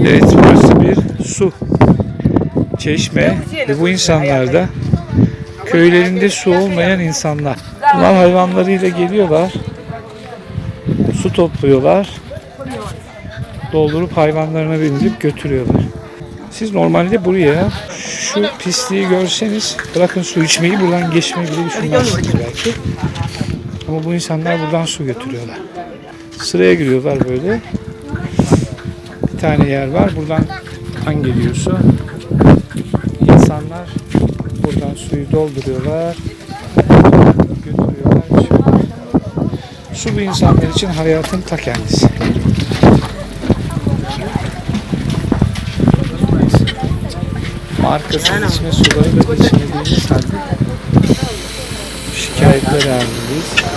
Evet burası bir su çeşme ve bu insanlar da köylerinde su olmayan insanlar. Bunlar hayvanlarıyla geliyorlar. Su topluyorlar. Doldurup hayvanlarına bindirip götürüyorlar. Siz normalde buraya şu pisliği görseniz bırakın su içmeyi buradan geçmeyi bile düşünmezsiniz belki. Ama bu insanlar buradan su götürüyorlar. Sıraya giriyorlar böyle. Bir tane yer var. Buradan kan geliyor su. İnsanlar buradan suyu dolduruyorlar. Götürüyorlar. içiyorlar. Su bu insanlar için hayatın ta kendisi. Markasının içine suları da geçirmediğimiz halde şikayetler halindeyiz.